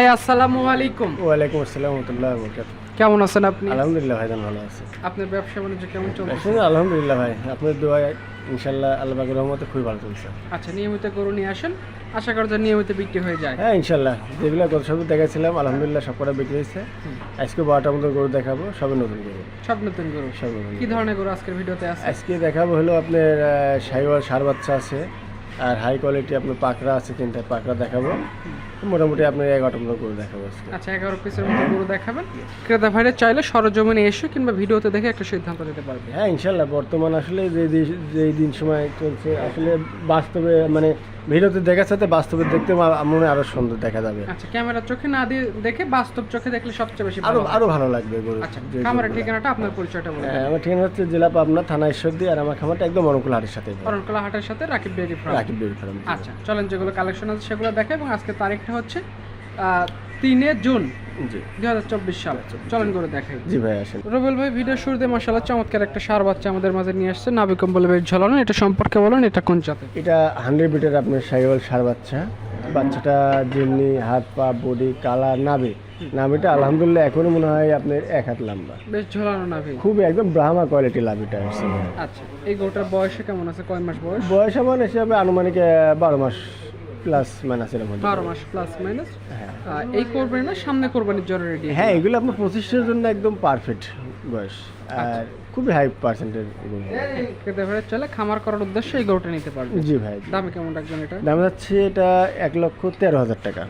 ভাই আসসালামু আলাইকুম। ওয়ালাইকুম আসসালাম রহমতুল্লাহ কেমন আছেন আপনি? আলহামদুলিল্লাহ ভাইজান ভালো আছে। আপনার ব্যবসা বাণিজ্য কেমন চলছে? আলহামদুলিল্লাহ ভাই আপনার দোয়ায় ইনশাল্লাহ রহমতে খুবই ভালো চলছে। আচ্ছা নিয়মিত গরু নিয়ে আসেন। আশা করা যায় নিয়মিত বিক্রি হয়ে যায়। হ্যাঁ ইনশাল্লাহ যেগুলো গত সপ্তাহে দেখাচ্ছিলাম আলহামদুলিল্লাহ সব কটা বিক্রি হয়েছে। আজকে বারোটার মতো গরু দেখাবো সবে নতুন গরু। সব নতুন গরু। সব কি ধরনের গরু আজকের ভিডিওতে আছে? আজকে দেখাবো হলো আপনার সাইওয়াল সার বাচ্চা আছে। আর হাই কোয়ালিটি আপনার পাকড়া আছে তিনটা পাকড়া দেখাবো। মোটামুটি আপনার এগারোটা মতো গরু দেখাবো আচ্ছা এগারো পিসের মতো গরু দেখাবেন। ক্রেতা ভাইরা চাইলে সরজমিনে এসে কিংবা ভিডিওতে দেখে একটা সিদ্ধান্ত নিতে পারবে। হ্যাঁ ইনশাল্লাহ বর্তমান আসলে যে যেই দিন সময় চলছে আসলে বাস্তবে মানে ভিডিওতে দেখার সাথে বাস্তবে দেখতে মনে আরও সুন্দর দেখা যাবে। আচ্ছা ক্যামেরার চোখে না দিয়ে দেখে বাস্তব চোখে দেখলে সবচেয়ে বেশি আরও ভালো আরও ভালো লাগবে গরু। আচ্ছা খামারের ঠিকানাটা আপনার পরিচয়টা বলে হ্যাঁ, আমার ঠিকানা হচ্ছে জেলা পাবনা থানা ঈশ্বরদী আর আমার খামারটা একদম অনুকূল হাটের সাথে করণকলা হাটের সাথে Rakib dairy farm Rakib dairy farm আচ্ছা চলেন যেগুলো কালেকশন আছে সেগুলো দেখে এবং আজকে তারিখটা হচ্ছে তিনে জুন জি। দুই হাজার চব্বিশ সাল। চলেন করে দেখাই। জি ভাই আসেন। রুবেল ভাই ভিডিও শুরুতে মাসাল্লাহ চমৎকার একটা সার বাচ্চা আমাদের মাঝে নিয়ে আসছে। নাবি কম্বল বেশ ঝলানো এটা সম্পর্কে বলেন এটা কোন জাতের? এটা হান্ড্রেড মিটার আপনার সাইওয়াল সার বাচ্চা। বাচ্চাটা যেমনি হাত পা বডি কালার নাবে নাবিটা আলহামদুলিল্লাহ এখনও মনে হয় আপনার এক হাত লম্বা। বেশ ঝলানো নাভি। খুবই একদম ব্রাহ্মা কোয়ালিটি লাভিটা আসছে আচ্ছা এই গরুটার বয়সে কেমন আছে? কয় মাস বয়স? বয়স আমার হিসাবে আনুমানিক বারো মাস প্লাস মাইনাস হতে পারে। বারো মাস প্লাস মাইনাস হ্যাঁ। এই করবেন না সামনে কোরবানির জন্য রেডি হ্যাঁ এগুলো আপনার পঁচিশের জন্য একদম পারফেক্ট বয়স। আর খুবই হাই পার্সেন্টের খেতে পারে চলে খামার করার উদ্দেশ্যে এই গরুটা নিতে পারবে। জি ভাই। দামে কেমন রাখবেন এটা? দাম যাচ্ছে এটা এক লক্ষ তেরো হাজার টাকা।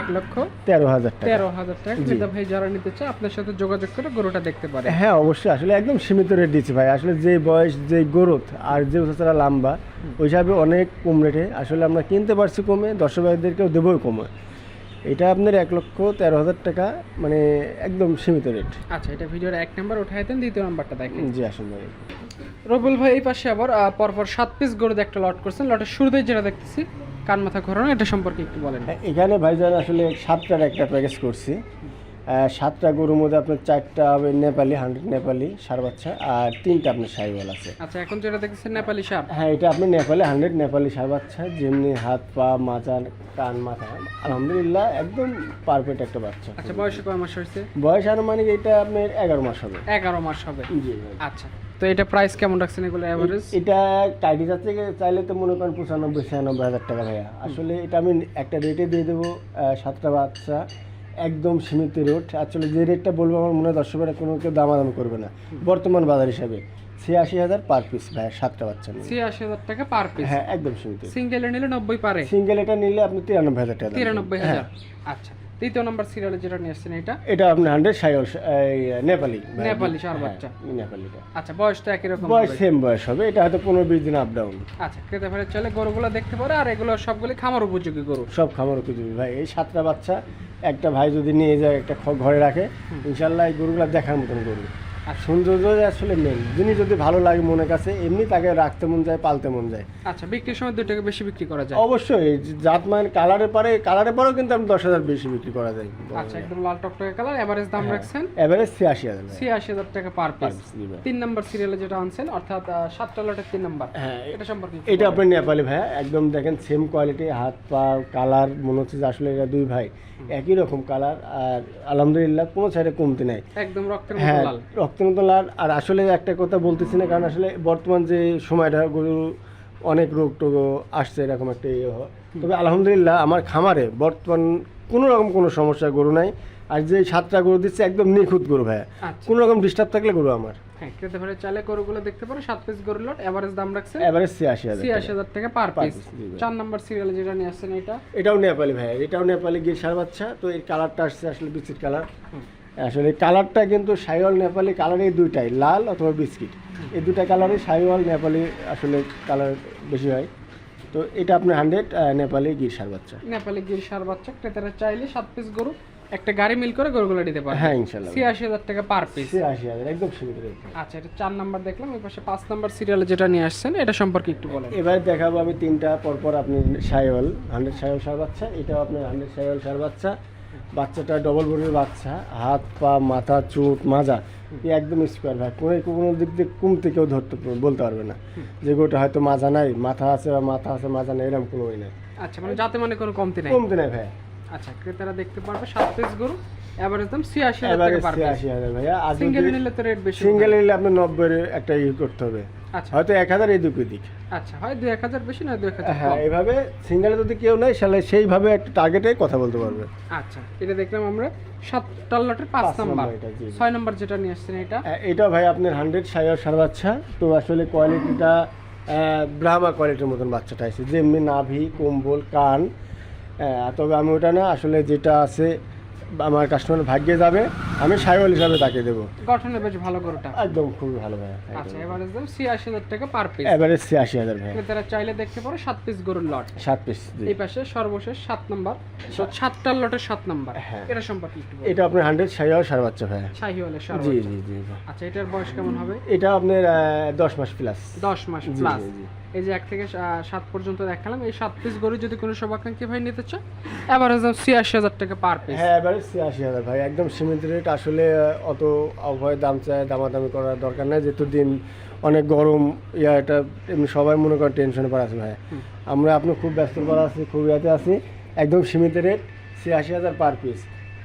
এক লক্ষ তেরো হাজার টাকা। তেরো হাজার টাকা। ক্রেতা ভাই যারা নিতে চায় আপনার সাথে যোগাযোগ করে গরুটা দেখতে পারে। হ্যাঁ অবশ্যই। আসলে একদম সীমিত রেট দিচ্ছি ভাই। আসলে যে বয়স যে গ্রোথ আর যে উচ্চতারা লম্বা ওই হিসাবে অনেক কম রেটে আসলে আমরা কিনতে পারছি কমে দর্শক ভাইদেরকেও দেবোই কমে। এটা আপনার এক লক্ষ তেরো হাজার টাকা মানে একদম সীমিত রেট আচ্ছা এটা ভিডিওর এক নাম্বার উঠাই দেন দ্বিতীয় নাম্বারটা দেখেন। জি আসুন ভাই। রবুল ভাই এই পাশে আবার পরপর সাত পিস গরু একটা লট করছেন। লটের শুরুতেই যেটা দেখতেছি কান মাথা ঘোরানো এটা সম্পর্কে একটু বলেন। হ্যাঁ, এখানে ভাইজান আসলে সাতটার একটা প্যাকেজ করছি। সাতটা গরুর মধ্যে আপনার চারটা হবে নেপালি হান্ড্রেড নেপালি সার বাচ্চা আর তিনটা আপনার সাইওয়াল আছে। আচ্ছা এখন যেটা দেখতেছেন নেপালি সাপ হ্যাঁ এটা আপনি নেপালি হান্ড্রেড নেপালি সার বাচ্চা যেমনি হাত পা মাথা কান মাথা আলহামদুলিল্লাহ একদম পারফেক্ট একটা বাচ্চা। আচ্ছা বয়সে কয় মাস হয়েছে? বয়স আনুমানিক এটা আপনার এগারো মাস হবে। এগারো মাস হবে। জি আচ্ছা। তো এটা প্রাইস কেমন রাখছেন এগুলো অ্যাভারেজ এটা টাইটি যাচ্ছে চাইলে তো মনে করেন পঁচানব্বই ছিয়ানব্বই হাজার টাকা ভাইয়া। আসলে এটা আমি একটা রেটে দিয়ে দেবো সাতটা বাচ্চা একদম সীমিত রেট আসলে যে রেটটা বলব আমার মনে হয় দর্শকেরা কোনো কেউ দামাদাম করবে না। বর্তমান বাজার হিসাবে ছিয়াশি হাজার পার পিস ভাইয়া সাতটা বাচ্চা নিয়ে। ছিয়াশি হাজার টাকা পার পিস হ্যাঁ একদম সীমিত। সিঙ্গেলে নিলে নব্বই পারে? সিঙ্গেল এটা নিলে আপনি তিরানব্বই হাজার টাকা তিরানব্বই। হাজার? হ্যাঁ। আচ্ছা। তৃতীয় নাম্বার সিরিয়ালে যেটা নিয়ে আসছেন এটা? এটা আপনি হান্ড্রেড সাইল নেপালি। নেপালি হ্যাঁ, বাচ্চা। নেপালিটা। আচ্ছা বয়সটা একই রকম বয়স সেম বয়স হবে এটা হয়তো পনেরো বিশ দিন আপ ডাউন আচ্ছা ক্রেতা ফেরত চলে গরুগুলো দেখতে পারে আর এগুলো সবগুলি খামার উপযোগী গরু। সব খামার উপযোগী। ভাই এই সাতটা বাচ্চা একটা ভাই যদি নিয়ে যায় একটা ঘরে রাখে ইনশাল্লাহ এই গরুগুলো দেখার মতন গরু। আর সৌন্দর্য আসলে মেন যিনি যদি ভালো লাগে মনের কাছে এমনি তাকে রাখতে মন যায় পালতে মন যায়। আচ্ছা বিক্রির সময় দুই টাকা বেশি বিক্রি করা যায়? অবশ্যই জাত মান কালারের পরে কালারের পরেও কিন্তু আমি দশ হাজার বেশি বিক্রি করা যায়। আচ্ছা একদম লাল টকটকে কালার এভারেজ দাম রাখছেন? এবারে ছিয়াশি হাজার ছিয়াশি হাজার টাকা পার পিস। তিন নম্বর সিরিয়ালে যেটা আনছেন অর্থাৎ সাতটা লটের তিন নম্বর হ্যাঁ এটা সম্পর্কে এটা। আপনার নেপালি ভাই একদম দেখেন সেম কোয়ালিটি হাত পা কালার মনে হচ্ছে যে আসলে এটা দুই ভাই। একই রকম কালার আর আলহামদুলিল্লাহ কোনো সাইডে কমতি নাই। একদম রক্তের মতো হ্যাঁ লাল। রক্তের লাল আর আসলে একটা কথা বলতেছি না কারণ আসলে বর্তমান যে সময়টা গরু অনেক রোগ টোগ আসছে এরকম একটা ইয়ে হয়। তবে আলহামদুলিল্লাহ আমার খামারে বর্তমান কোনো রকম কোনো সমস্যা গরু নাই। আর যে সাতটা গরু দিচ্ছে একদম নিখুঁত গরু ভাইয়া। আচ্ছা। কোনো রকম ডিস্টার্ব থাকলে গরু আমার। হ্যাঁ ক্রেতা চাইলে গরুগুলো দেখতে পারো সাত পিস গরু লট এভারেজ দাম রাখছেন এবারে ছিয়াশি হাজার ছিয়াশি হাজার টাকা পার পিস। চার নাম্বার সিরিয়ালে যেটা নিয়ে আসছেন এটা? এটাও নেপালি ভাই এটাও নেপালি গিয়ে সার বাচ্চা তো এই কালারটা আসছে আসলে বিস্কিট কালার আসলে কালারটা কিন্তু সাইওয়াল নেপালি কালার এই দুইটাই লাল অথবা বিস্কিট। এই দুটা কালারই সাইওয়াল নেপালি আসলে কালার বেশি হয়। তো এটা আপনার হান্ড্রেড নেপালি গির সার বাচ্চা। নেপালি গির সার বাচ্চা ক্রেতারা চাইলে সাত পিস গরু একটা গাড়ি মিল করে গরুগুলো দিতে পারে হ্যাঁ ইনশাল্লাহ। ছিয়াশি হাজার টাকা পার পিস আশি হাজার একদম সীমিত। আচ্ছা এটা চার নাম্বার দেখলাম ওই পাশে পাঁচ নাম্বার সিরিয়ালে যেটা নিয়ে আসছেন এটা সম্পর্কে একটু বলেন। এবার দেখাবো আমি তিনটা পরপর আপনি সাইওয়াল হান্ড্রেড সাইওয়াল সার বাচ্চা এটাও আপনার হান্ড্রেড সাইওয়াল সার বাচ্চা। বাচ্চাটা ডবল বডির বাচ্চা হাত পা মাথা চুট মাজা একদম স্কোয়ার ভাই। কোনো কোনো দিক দিয়ে কমতে কেউ ধরতে বলতে পারবে না। যে গোটা হয়তো মাজা নাই মাথা আছে বা মাথা আছে মাজা নাই এরকম কোনো নাই। আচ্ছা মানে যাতে মানে কোনো কমতি নাই। কমতে নাই ভাই। আচ্ছা ক্রেতারা দেখতে পারবে সাত পিস গরু এভারেজ দাম ছিয়াশি হাজার ভাইয়া সিঙ্গেল নিলে তো রেট বেশি সিঙ্গেল নিলে আপনার নব্বই একটা ইয়ে করতে হবে। হয়তো এক হাজার এদিক ওদিক। আচ্ছা হয় দুই এক হাজার বেশি না এক হাজার হ্যাঁ কম। এইভাবে সিঙ্গেলে যদি কেউ নেয় তাহলে সেইভাবে একটা টার্গেটে কথা বলতে পারবে। আচ্ছা এটা দেখলাম আমরা সাতটা লটের পাঁচ নাম্বার। ছয় নাম্বার যেটা নিয়ে আসছেন এটা? এটা ভাই আপনার হান্ড্রেড সার বাচ্চা তো আসলে কোয়ালিটিটা ব্রাহ্মা কোয়ালিটির মতন বাচ্চাটা আছে। যেমনি নাভি কম্বল কান তবে আমি ওটা না আসলে যেটা আছে আমার কাস্টমার ভাগ্যে যাবে আমি সাইওয়াল হিসাবে তাকে দেবো। গঠনে বেশ ভালো গরুটা। একদম খুবই ভালো ভাই আচ্ছা এভারেজ দাম ছিয়াশি হাজার টাকা পার পিস এবারে ছিয়াশি হাজার ভাই। ক্রেতারা চাইলে দেখতে পারো সাত পিস গরুর লট সাত পিস এই পাশে সর্বশেষ সাত নাম্বার সাতটার লটের সাত নাম্বার হ্যাঁ। এটা সম্পর্কে একটু। এটা আপনার হান্ড্রেড সাইয়ার সার বাচ্চা ভাই। জি সর্বোচ্চ জি জি জি। আচ্ছা এটার বয়স কেমন হবে? এটা আপনার আহ, দশ মাস প্লাস দশ মাস প্লাস। এই যে এক থেকে সাত পর্যন্ত দেখালাম। এই সাত পিস গরু যদি কোনো সবাকাঙ্ক্ষী ভাই নিতে চায় এভারেজ দাম ছিয়াশি হাজার টাকা পার পিস হ্যাঁ এবারে ছিয়াশি হাজার ভাই। একদম সীমিত রেট আসলে অত অভয় দাম চায় দামাদামি করার দরকার নাই। যেহেতু দিন অনেক গরম ইয়া এটা এমনি সবাই মনে করেন টেনশনে পড়ে আছে ভাই। আমরা আপনি খুব ব্যস্ত করা আছি খুব ইয়াতে আছি। একদম সীমিত রেট ছিয়াশি হাজার পার পিস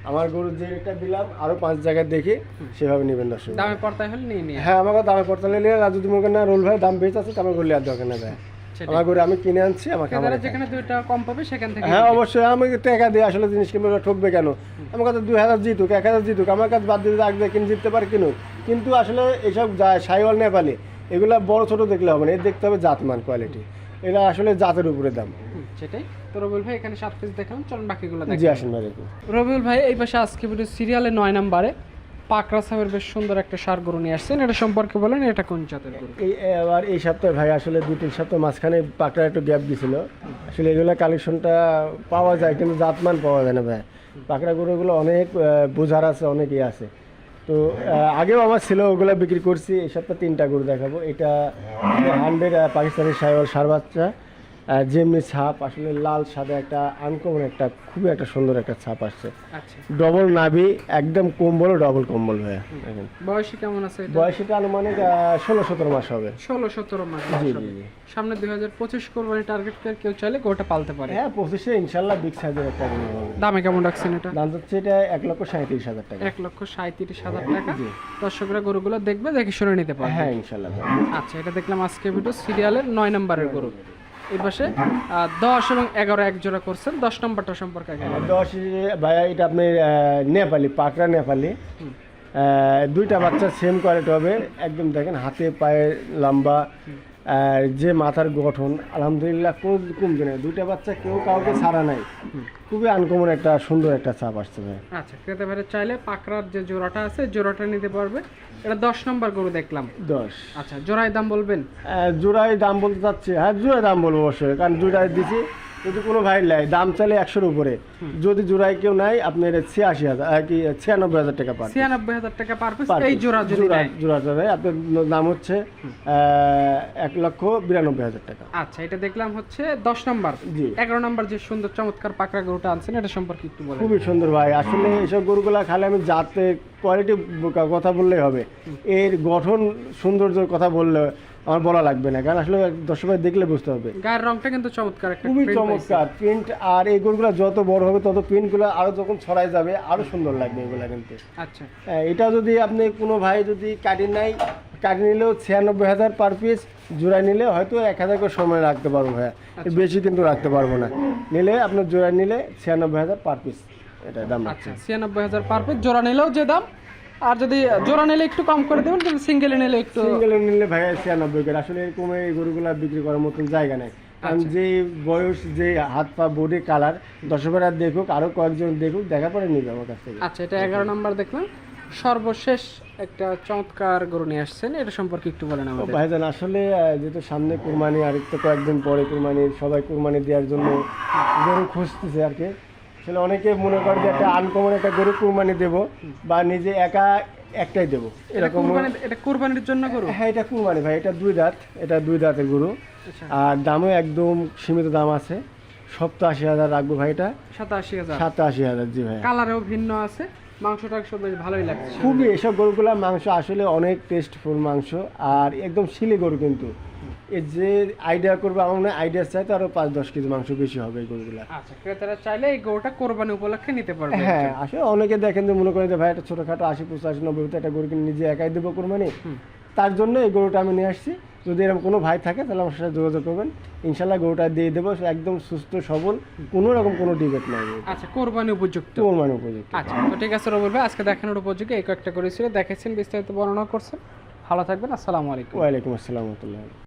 আমার গরুর যে রেটটা দিলাম আরও পাঁচ জায়গায় দেখে সেভাবে নেবেন দর্শক। দামে পড়তাই হলে নিয়ে নিয়ে। হ্যাঁ আমাকে দামে পড়তে নিলে আর যদি মনে করেন না রোল ভাই দাম বেশি আছে আমার গরু আর দরকার না সেটাই। আমার গরু আমি কিনে আনছি আমাকে যেখানে দুই টাকা কম পাবে সেখান থেকে হ্যাঁ। অবশ্যই আমাকে টাকা দিয়ে আসলে জিনিস কিনবে ওরা ঠকবে কেন? আমার কাছে দুই হাজার জিতুক এক হাজার জিতুক আমার কাছে বাদ দিয়ে রাখবে কিনে জিততে পারে কিনুক। কিন্তু আসলে এইসব যায় সাইওয়াল নেপালি এগুলা বড় ছোট দেখলে হবে না এর দেখতে হবে জাতমান কোয়ালিটি এটা আসলে জাতের উপরে দাম। সেটাই। তো রবিউল ভাই এখানে সাত পিস দেখলাম চলুন বাকিগুলো জি দেখি আসেন রবিউল ভাই এই পাশে আজকে ভিডিও সিরিয়ালে নয় নাম্বারে। সাহেবের বেশ সুন্দর একটা সার গরু নিয়ে আসছেন। এটা সম্পর্কে বলেন এটা কোন জাতের গরু? এই সপ্তাহে ভাই আসলে দুই তিন সপ্তাহ মাঝখানে পাকড়া একটু গ্যাপ দিছিল। আসলে এগুলো কালেকশনটা পাওয়া যায় কিন্তু জাতমান পাওয়া যায় না ভাই। পাকড়া গরুগুলো অনেক বোঝার আছে অনেক ইয়ে আছে। তো আগেও আমার ছিল ওগুলো বিক্রি করছি। এই সপ্তাহে তিনটা গরু দেখাবো। এটা হান্ড্রেড পাকিস্তানি সাইওয়াল সার বাচ্চা। যেমনি ছাপ আসলে লাল সাদা একটা আনকমন একটা খুবই একটা সুন্দর একটা ছাপ আসছে। আচ্ছা। ডবল নাভি একদম কম্বল ডবল কম্বল দেখেন। বয়সী কেমন আছে বয়সটা আনুমানিক ষোলো সতেরো মাস হবে। ষোলো সতেরো মাস জি জি জি। সামনে দুই হাজার পঁচিশ কোরবানি টার্গেট করে কেউ চাইলে গোটা পালতে পারে। হ্যাঁ পঁচিশে ইনশাল্লাহ বিগ সাইজের একটা দামে কেমন রাখছেন এটা? দাম হচ্ছে এটা এক লক্ষ সাঁত্রিশ হাজার টাকা। এক লক্ষ সাঁত্রিশ হাজার টাকা। জি। দর্শকরা গরুগুলো দেখবে দেখে শুনে নিতে পারবে। হ্যাঁ ইনশাল্লাহ। আচ্ছা এটা দেখলাম আজকে ভিডিও সিরিয়ালের নয় নম্বরের গরু। এই পাশে? দশ এবং এগারো এক জোড়া করছেন। দশ নম্বরটা সম্পর্কে দশ ভাইয়া এটা আপনি নেপালি পাকড়া নেপালি। দুইটা বাচ্চা সেম কোয়ালিটি হবে। একদম দেখেন হাতে পায়ে লম্বা। আর যে মাথার গঠন আলহামদুলিল্লাহ কোনো কমবে না দুইটা বাচ্চা কেউ কাউকে ছাড়া নাই। খুবই আনকমন একটা সুন্দর একটা চাপ আসছে ভাই। আচ্ছা ক্রেতা ভাইরা চাইলে পাকড়ার যে জোড়াটা আছে জোড়াটা নিতে পারবে। এটা দশ নম্বর গরু দেখলাম। দশ। আচ্ছা জোড়ায় দাম বলবেন? জোড়ায় দাম বলতে চাচ্ছি। হ্যাঁ জোড়ায় দাম বলব অবশ্যই কারণ জোড়ায় দিছি। যদি কোনো ভাই নেয় দাম চাইলে একশোর উপরে। যদি জোড়ায় কেউ নেয় আপনার ছিয়াশি হাজার কি ছিয়ানব্বই হাজার টাকা পার ছিয়ানব্বই হাজার টাকা পার এই। জোড়া জোড়া জোড়াটা নেয় আপনার দাম হচ্ছে এক লক্ষ বিরানব্বই হাজার টাকা। আচ্ছা এটা দেখলাম হচ্ছে দশ নম্বর। জি। এগারো নম্বর যে সুন্দর চমৎকার পাকড়া গরুটা আনছেন এটা সম্পর্কে একটু বলেন। খুবই সুন্দর ভাই। আসলে এইসব গরুগুলা খালে আমি জাতে কোয়ালিটি কথা বললেই হবে। এর গঠন সৌন্দর্যের কথা বললে আমার বলা লাগবে না কারণ আসলে দর্শক ভাই দেখলে বুঝতে হবে। গায়ের রংটা কিন্তু চমৎকার একটা খুবই চমৎকার প্রিন্ট আর এই গরুগুলো যত বড় হবে তত প্রিন্টগুলো আরও যখন ছড়াই যাবে আরও সুন্দর লাগবে এগুলা কিন্তু। আচ্ছা। হ্যাঁ, এটা যদি আপনি কোনো ভাই যদি কাটি নাই কাটি নিলেও ছিয়ানব্বই হাজার পার পিস জোড়ায় নিলে হয়তো এক হাজার করে সময় রাখতে পারব ভাইয়া। বেশি কিন্তু রাখতে পারব না। নিলে আপনার জোড়ায় নিলে ছিয়ানব্বই হাজার পার পিস এটা দাম আচ্ছা ছিয়ানব্বই হাজার পার পিস জোড়া নিলেও যে দাম আর যদি জোড়া নিলে একটু কম করে দেবেন যদি সিঙ্গেলে নিলে একটু সিঙ্গেল নিলে ভাইয়া ছিয়ানব্বই করে। আসলে এরকম এই গরুগুলা বিক্রি করার মতন জায়গা নেই। কারণ যে বয়স যে হাত পা বডি কালার দর্শকেরা দেখুক আরও কয়েকজন দেখুক দেখা পরে নিবে আমার কাছ থেকে। আচ্ছা এটা এগারো নম্বর দেখলাম। সর্বশেষ একটা চমৎকার গরু নিয়ে আসছেন। এটা সম্পর্কে একটু বলেন আমাদের। ভাইজান আসলে যেহেতু সামনে কুরবানি আর একটু কয়েকদিন পরে কুরবানি সবাই কুরবানি দেওয়ার জন্য গরু খুঁজতেছে আর কি। আসলে অনেকে মনে করে যে একটা আনকমন একটা গরু কুরবানি দেব বা নিজে একা একটাই দেব। এরকম এটা কুরবানির জন্য গরু? হ্যাঁ এটা কুরবানি ভাই এটা দুই দাঁত এটা দুই দাঁতের গরু। আচ্ছা। আর দামও একদম সীমিত দাম আছে। সপ্তাশি হাজার রাখব ভাই এটা। সাতাশি হাজার? সাতাশি হাজার জি ভাই। কালারেও ভিন্ন আছে মাংস টাংস বেশ ভালোই লাগছে। খুবই এসব গরুগুলা মাংস আসলে অনেক টেস্টফুল মাংস। আর একদম শিলি গরু কিন্তু। যে আইডিয়া করবে আমার মনে আইডিয়া চাইতে আরও পাঁচ দশ কেজি মাংস বেশি হবে এই গরুগুলা। আচ্ছা ক্রেতারা চাইলে এই গরুটা কোরবানি উপলক্ষে নিতে পারবে হ্যাঁ আসলে অনেকে দেখেন যে মনে করেন যে ভাই একটা ছোটখাটো আশি পঁচাশি নব্বই একটা গরু কিনে নিজে একাই দেবো কোরবানি? তার জন্য এই গরুটা আমি নিয়ে আসছি। যদি এরকম কোনো ভাই থাকে তাহলে আমার সাথে যোগাযোগ করবেন। ইনশাল্লাহ গরুটা দিয়ে দেবো। একদম সুস্থ সবল কোনো রকম কোনো ডিবেট নাই আচ্ছা কোরবানি উপযুক্ত। কোরবানি উপযুক্ত। আচ্ছা তো ঠিক আছে রবুল ভাই আজকে দেখানোর উপযোগী এই কয়েকটা করেছিল দেখেছেন বিস্তারিত বর্ণনা করছেন। ভালো থাকবেন আসসালামু আলাইকুম। ওয়ালাইকুম আসসালাম রহমতুল্লাহ।